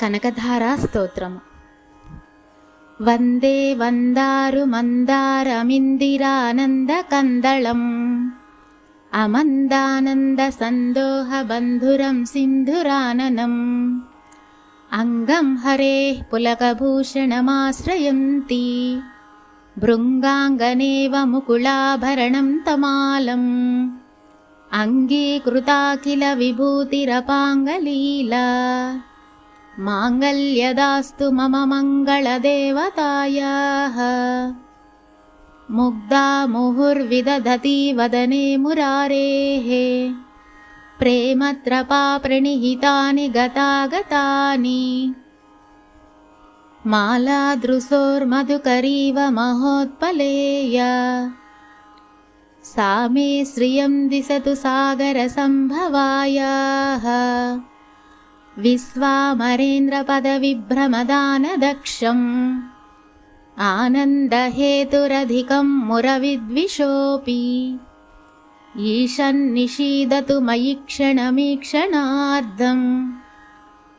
कनकधारास्तोत्रम् वन्दे वन्दारुमन्दारमिन्दिरानन्दकन्दळम् अमन्दानन्दसन्दोहबन्धुरं सिन्धुराननम् अङ्गं हरेः पुलकभूषणमाश्रयन्ति भृङ्गाङ्गनेव मुकुलाभरणं तमालम् अङ्गीकृता किल विभूतिरपाङ्गलीला माङ्गल्यदास्तु मम मङ्गलदेवतायाः। मुग्धा मुहुर्विदधति वदने मुरारेः। प्रेमत्रपाप्रणिहितानि गतागतानि। मालादृशोर्मधुकरीव महोत्पलेया। सा मे श्रियं दिशतु सागरसम्भवायाः विश्वामरेन्द्रपदविभ्रमदानदक्षम्। आनन्दहेतुरधिकं मुरविद्विषोऽपि। ईशन्निषीदतु मयि क्षणमीक्षणार्धम्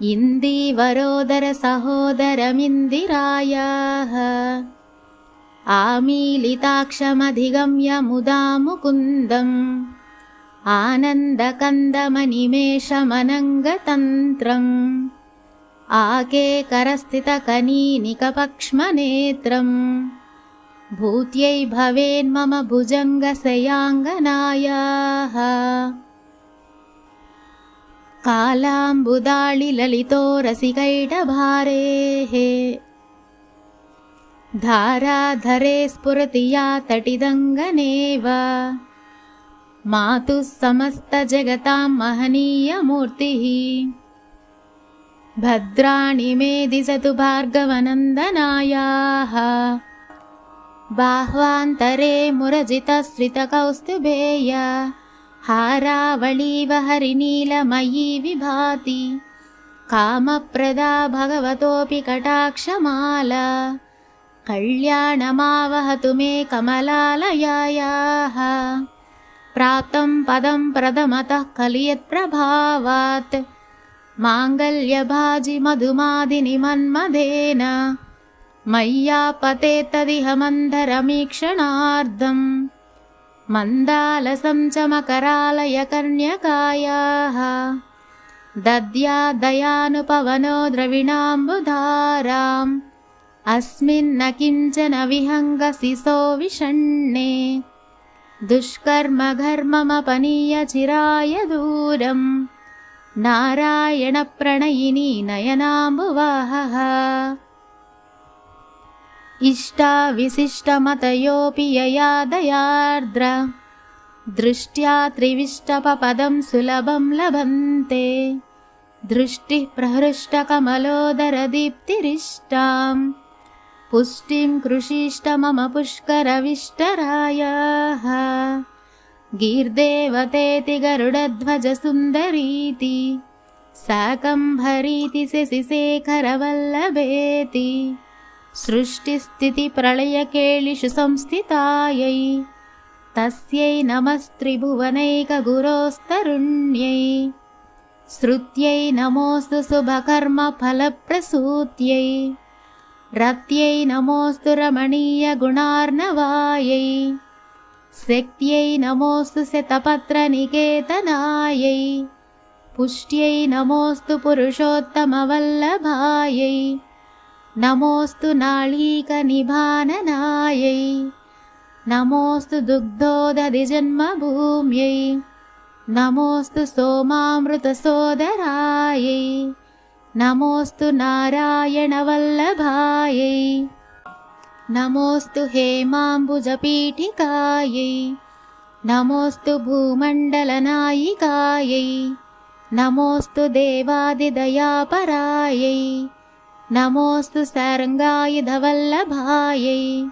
इन्दीवरोदरसहोदरमिन्दिरायाः आमीलिताक्षमधिगम्य मुदा मुकुन्दम् आनन्दकन्दमनिमेषमनङ्गतन्त्रम् आकेकरस्थितकनीनिकपक्ष्मनेत्रम् भूत्यै भवेन्मम भुजङ्गशयाङ्गनायाः कालाम्बुदाळिललितो रसिकैटभारेः धाराधरे स्फुरति या तटिदङ्गनेव मातुः समस्तजगतां महनीयमूर्तिः। भद्राणि मे दिशतु भार्गवनन्दनायाः। बाह्वान्तरे मुरजितश्रितकौस्तुभेय हारावळीव हरिनीलमयी विभाति। कामप्रदा भगवतोऽपि कटाक्षमाला। कल्याणमावहतु मे कमलालयायाः प्राप्तं पदं प्रथमतः कलियत्प्रभावात् माङ्गल्यभाजिमधुमादिनिमन्मदेन मय्यापतेत्तदिह मन्धरमीक्षणार्धम् मन्दालसं च मकरालयकर्ण्यकायाः दद्या दयानुपवनो द्रविणाम्बुधाराम् अस्मिन्न किञ्चन विहङ्गसिसो विषण्णे दुष्कर्मघर्ममपनीय चिराय दूरम् नारायणप्रणयिनी नयनाम्बुवाहः। इष्टाविशिष्टमतयोऽपि यया दयार्द्र। दृष्ट्या त्रिविष्टपपदं सुलभं लभन्ते। दृष्टिः प्रहृष्टकमलोदरदीप्तिरिष्टाम् पुष्टिं कृषिष्ट मम पुष्करविष्टरायाः। गीर्देवतेति गरुडध्वजसुन्दरीति साकम्भरीति शशिशेखरवल्लभेति सृष्टिस्थितिप्रलयकेलिषु संस्थितायै तस्यै नमस्त्रिभुवनैकगुरोस्तरुण्यै श्रुत्यै नमोऽस्तु शुभकर्मफलप्रसूत्यै रत्यै नमोऽस्तु रमणीयगुणार्णवायै शक्त्यै नमोऽस्तु शतपत्रनिकेतनायै। पुष्ट्यै नमोऽस्तु पुरुषोत्तमवल्लभायै। नमोऽस्तु नाळीकनिभाननायै। नमोऽस्तु दुग्धोदधिजन्मभूम्यै। नमोऽस्तु सोमामृतसोदरायै नमोऽस्तु नारायणवल्लभायै। नमोऽस्तु हेमाम्बुजपीठिकायै। नमोऽस्तु भूमण्डलनायिकायै। नमोऽस्तु देवादिदयापरायै। नमोऽस्तु सारङ्गायुधवल्लभायै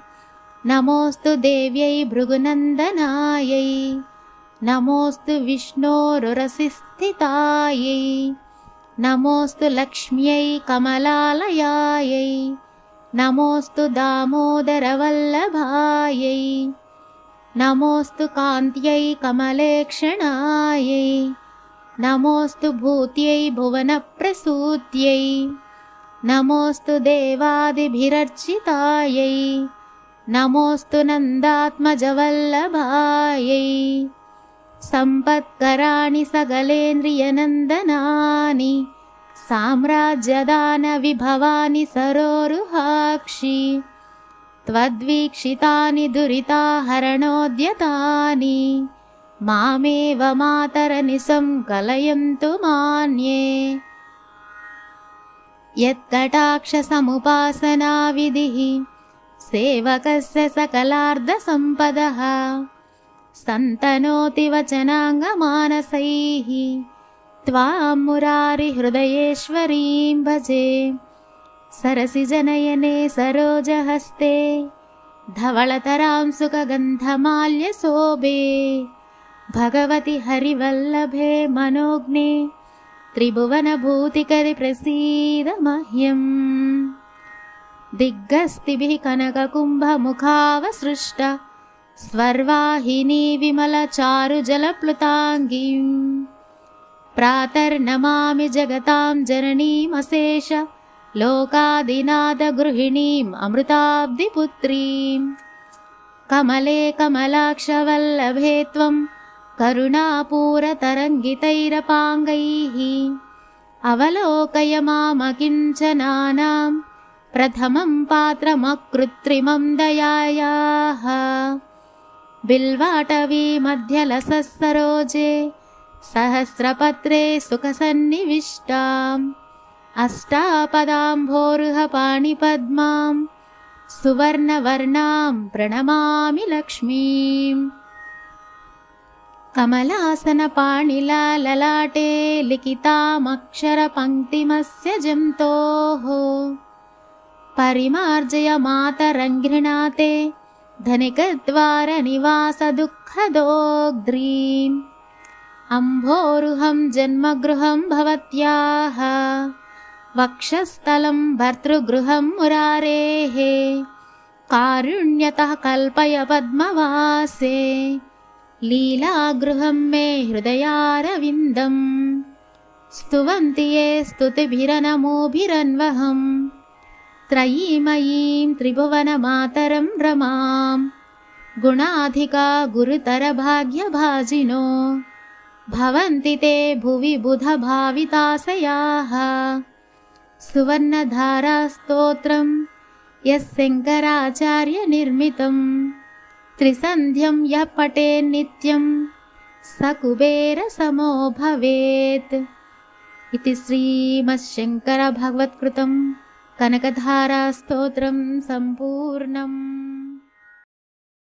नमोऽस्तु देव्यै भृगुनन्दनायै। नमोऽस्तु विष्णोरुरसिस्थितायै नमोऽस्तु लक्ष्म्यै कमलालयायै। नमोऽस्तु दामोदरवल्लभायै। नमोऽस्तु कान्त्यै कमलेक्षणायै। नमोऽस्तु भूत्यै भुवनप्रसूत्यै। नमोऽस्तु देवादिभिरर्चितायै। नमोऽस्तु नन्दात्मजवल्लभायै सम्पत्कराणि सकलेन्द्रियनन्दनानि साम्राज्यदानविभवानि सरोरुहाक्षि त्वद्वीक्षितानि दुरिताहरणोद्यतानि मामेव मातरनिशं कलयन्तु मान्ये। यत्कटाक्षसमुपासनाविधिः सेवकस्य सकलार्धसम्पदः सन्तनोति वचनाङ्गमानसैः। त्वां मुरारिहृदयेश्वरीं भजे। सरसिजनयने सरोजहस्ते। धवळतरां सुखगन्धमाल्यशोभे। भगवति हरिवल्लभे मनोज्ञे। त्रिभुवनभूतिकरि प्रसीद मह्यम्। दिग्गस्तिभिः कनककुम्भमुखावसृष्ट स्वर्वाहिनी विमलचारुजलप्लुताङ्गीम् प्रातर्नमामि जगतां जननीमशेष लोकादिनादगृहिणीम् अमृताब्धिपुत्रीम्। कमले कमलाक्षवल्लभे त्वम् करुणापूरतरङ्गितैरपाङ्गैः। अवलोकय मामकिञ्चनानाम् प्रथमं पात्रमकृत्रिमं दयायाः बिल्वाटवी मध्यलसः सरोजे सहस्रपत्रे सुखसन्निविष्टाम् अष्टापदाम्भोरुहपाणिपद्मां सुवर्णवर्णां प्रणमामि लक्ष्मीम् कमलासनपाणिलाललाटे लिखितामक्षरपङ्क्तिमस्य जन्तोः परिमार्जय मातरङ्घृणाते धनिकद्वारनिवासदुःखदोग्ध्रीम् अम्भोरुहं जन्मगृहं भवत्याः। वक्षस्थलं भर्तृगृहं मुरारेः। कारुण्यतः कल्पय पद्मवासे। लीलागृहं मे हृदयारविन्दम्। स्तुवन्ति ये स्तुतिभिरनमोभिरन्वहम् त्रयीमयीं त्रिभुवनमातरं रमाम्। गुणाधिका गुरुतरभाग्यभाजिनो। भवन्ति ते भुवि बुधभाविताशयाः। सुवर्णधारास्तोत्रम् यः शङ्कराचार्यनिर्मितम् त्रिसन्ध्यं यः पठेन्नित्यं स कुबेरसमो भवेत्। इति श्रीमच्छङ्करभगवत्कृतं कनकधारास्तोत्रं सम्पूर्णम्